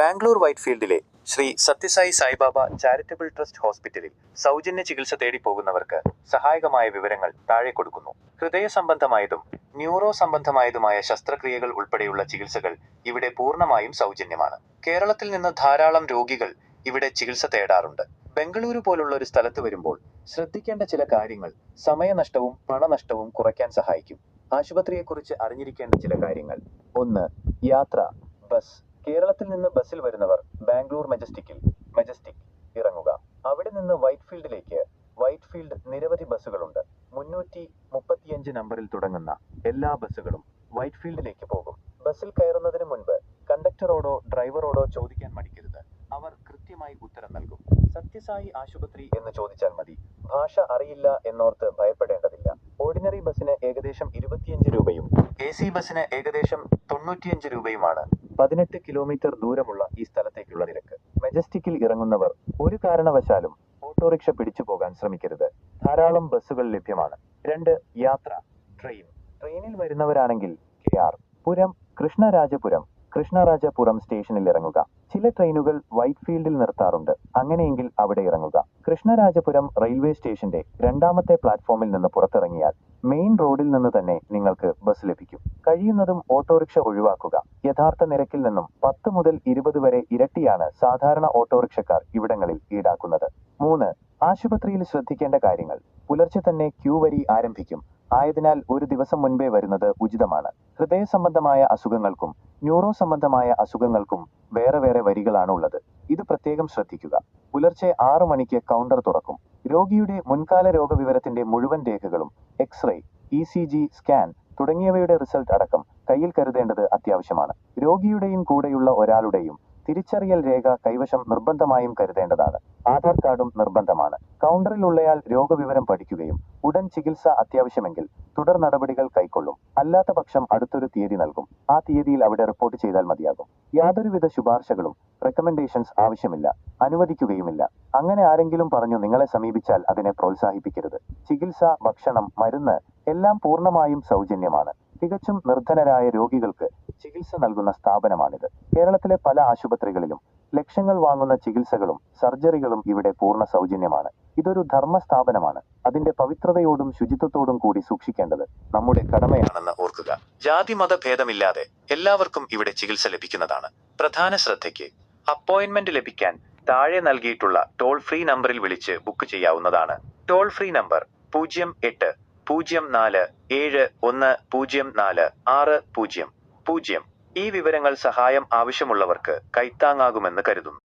ബാംഗ്ലൂർ വൈറ്റ്ഫീൽഡിലെ Sri Sathya Sai Sai Baba charitable trust ഹോസ്പിറ്റലിൽ സൗജന്യ ചികിത്സ തേടി പോകുന്നവർക്ക് സഹായകമായ വിവരങ്ങൾ താഴെ കൊടുക്കുന്നു. ഹൃദയ സംബന്ധമായതും ന്യൂറോ സംബന്ധമായതുമായ ശസ്ത്രക്രിയകൾ ഉൾപ്പെടെയുള്ള ചികിത്സകൾ ഇവിടെ പൂർണമായും സൗജന്യമാണ്. കേരളത്തിൽ നിന്ന് ധാരാളം രോഗികൾ ഇവിടെ ചികിത്സ തേടാറുണ്ട്. ബംഗളൂരു പോലുള്ള ഒരു സ്ഥലത്ത് വരുമ്പോൾ ശ്രദ്ധിക്കേണ്ട ചില കാര്യങ്ങൾ സമയനഷ്ടവും പണനഷ്ടവും കുറയ്ക്കാൻ സഹായിക്കും. ആശുപത്രിയെക്കുറിച്ച് അറിഞ്ഞിരിക്കേണ്ട ചില കാര്യങ്ങൾ. ഒന്ന് യാത്ര ബസ്. കേരളത്തിൽ നിന്ന് ബസ്സിൽ വരുന്നവർ ബാംഗ്ലൂർ മെജസ്റ്റിക്കിൽ മെജസ്റ്റിക് ഇറങ്ങുക. അവിടെ നിന്ന് വൈറ്റ്ഫീൽഡിലേക്ക് വൈറ്റ്ഫീൽഡ് നിരവധി ബസ്സുകളുണ്ട്. മുന്നൂറ്റി മുപ്പത്തിയഞ്ച് നമ്പറിൽ തുടങ്ങുന്ന എല്ലാ ബസ്സുകളും വൈറ്റ്ഫീൽഡിലേക്ക് പോകും. ബസ്സിൽ കയറുന്നതിന് മുൻപ് കണ്ടക്ടറോടോ ഡ്രൈവറോടോ ചോദിക്കാൻ മടിക്കരുത്. അവർ കൃത്യമായി ഉത്തരം നൽകും. സത്യസായി ആശുപത്രി എന്ന് ചോദിച്ചാൽ മതി. ഭാഷ അറിയില്ല എന്നോർത്ത് ഭയപ്പെടേണ്ടതില്ല. ഓർഡിനറി ബസ്സിന് ഏകദേശം ഇരുപത്തിയഞ്ച് രൂപയും എ സി ബസ്സിന് ഏകദേശം തൊണ്ണൂറ്റിയഞ്ച് രൂപയുമാണ്. പതിനെട്ട് കിലോമീറ്റർ ദൂരമുള്ള ഈ സ്ഥലത്തേക്കുള്ള നിരക്ക്. മെജസ്റ്റിക്കിൽ ഇറങ്ങുന്നവർ ഒരു കാരണവശാലും ഓട്ടോറിക്ഷ പിടിച്ചു പോകാൻ ശ്രമിക്കരുത്. ധാരാളം ബസ്സുകൾ ലഭ്യമാണ്. രണ്ട് യാത്ര ട്രെയിൻ ട്രെയിനിൽ വരുന്നവരാണെങ്കിൽ കെ ആർ പുരം കൃഷ്ണരാജപുരം കൃഷ്ണരാജപുരം സ്റ്റേഷനിൽ ഇറങ്ങുക. ചില ട്രെയിനുകൾ വൈറ്റ്ഫീൽഡിൽ നിർത്താറുണ്ട്. അങ്ങനെയെങ്കിൽ അവിടെ ഇറങ്ങുക. കൃഷ്ണരാജപുരം റെയിൽവേ സ്റ്റേഷന്റെ രണ്ടാമത്തെ പ്ലാറ്റ്ഫോമിൽ നിന്ന് പുറത്തിറങ്ങിയാൽ മെയിൻ റോഡിൽ നിന്ന് തന്നെ നിങ്ങൾക്ക് ബസ് ലഭിക്കും. കഴിയുന്നതും ഓട്ടോറിക്ഷ ഒഴിവാക്കുക. യഥാർത്ഥ നിരക്കിൽ നിന്നും പത്ത് മുതൽ ഇരുപത് വരെ ഇരട്ടിയാണ് സാധാരണ ഓട്ടോറിക്ഷക്കാർ ഇവിടങ്ങളിൽ ഈടാക്കുന്നത്. മൂന്ന് ആശുപത്രിയിൽ ശ്രദ്ധിക്കേണ്ട കാര്യങ്ങൾ. പുലർച്ചെ തന്നെ ക്യൂ വരി ആരംഭിക്കും. ആയതിനാൽ ഒരു ദിവസം മുൻപേ വരുന്നത് ഉചിതമാണ്. ഹൃദയ സംബന്ധമായ അസുഖങ്ങൾക്കും ന്യൂറോ സംബന്ധമായ അസുഖങ്ങൾക്കും വേറെ വേറെ വരികളാണ് ഉള്ളത് ഇത് പ്രത്യേകം ശ്രദ്ധിക്കുക. പുലർച്ചെ ആറു മണിക്ക് കൗണ്ടർ തുറക്കും. രോഗിയുടെ മുൻകാല രോഗവിവരത്തിന്റെ മുഴുവൻ രേഖകളും x ray E C G scan തുടങ്ങിയവയുടെ റിസൾട്ട് അടക്കം കയ്യിൽ കരുതേണ്ടത് അത്യാവശ്യമാണ്. രോഗിയുടെയും കൂടെയുള്ള ഒരാളുടെയും തിരിച്ചറിയൽ രേഖ കൈവശം നിർബന്ധമായും കരുതേണ്ടതാണ്. ആധാർ കാർഡും നിർബന്ധമാണ്. കൗണ്ടറിലുള്ളയാൾ രോഗവിവരം പഠിക്കുകയും ഉടൻ ചികിത്സ അത്യാവശ്യമെങ്കിൽ തുടർ നടപടികൾ കൈക്കൊള്ളും. അല്ലാത്ത പക്ഷം അടുത്തൊരു തീയതി നൽകും. ആ തീയതിയിൽ അവിടെ റിപ്പോർട്ട് ചെയ്താൽ മതിയാകും. യാതൊരുവിധ ശുപാർശകളും റെക്കമെൻഡേഷൻസ് ആവശ്യമില്ല അനുവദിക്കുകയുമില്ല. അങ്ങനെ ആരെങ്കിലും പറഞ്ഞു നിങ്ങളെ സമീപിച്ചാൽ അതിനെ പ്രോത്സാഹിപ്പിക്കരുത്. ചികിത്സ ഭക്ഷണം മരുന്ന് എല്ലാം പൂർണമായും സൗജന്യമാണ്. തികച്ചും നിർധനരായ രോഗികൾക്ക് ചികിത്സ നൽകുന്ന സ്ഥാപനമാണിത്. കേരളത്തിലെ പല ആശുപത്രികളിലും ലക്ഷങ്ങൾ വാങ്ങുന്ന ചികിത്സകളും സർജറികളും ഇവിടെ പൂർണ സൗജന്യമാണ്. ഇതൊരു ധർമ്മ സ്ഥാപനമാണ് അതിന്റെ പവിത്രതയോടും ശുചിത്വത്തോടും കൂടി സൂക്ഷിക്കേണ്ടത് നമ്മുടെ കടമയാണെന്ന് ഓർക്കുക. ജാതി മത ഭേദമില്ലാതെ എല്ലാവർക്കും ഇവിടെ ചികിത്സ ലഭിക്കുന്നതാണ്. പ്രധാന ശ്രദ്ധയ്ക്ക് അപ്പോയിന്റ്മെന്റ് ലഭിക്കാൻ താഴെ നൽകിയിട്ടുള്ള ടോൾ ഫ്രീ നമ്പറിൽ വിളിച്ച് ബുക്ക് ചെയ്യാവുന്നതാണ്. ടോൾ ഫ്രീ നമ്പർ പൂജ്യം എട്ട് പൂജ്യം നാല് ഏഴ് ഒന്ന് പൂജ്യം നാല് ആറ് പൂജ്യം പൂജ്യം. ഈ വിവരങ്ങൾ സഹായം ആവശ്യമുള്ളവർക്ക് കൈത്താങ്ങാകുമെന്ന് കരുതുന്നു.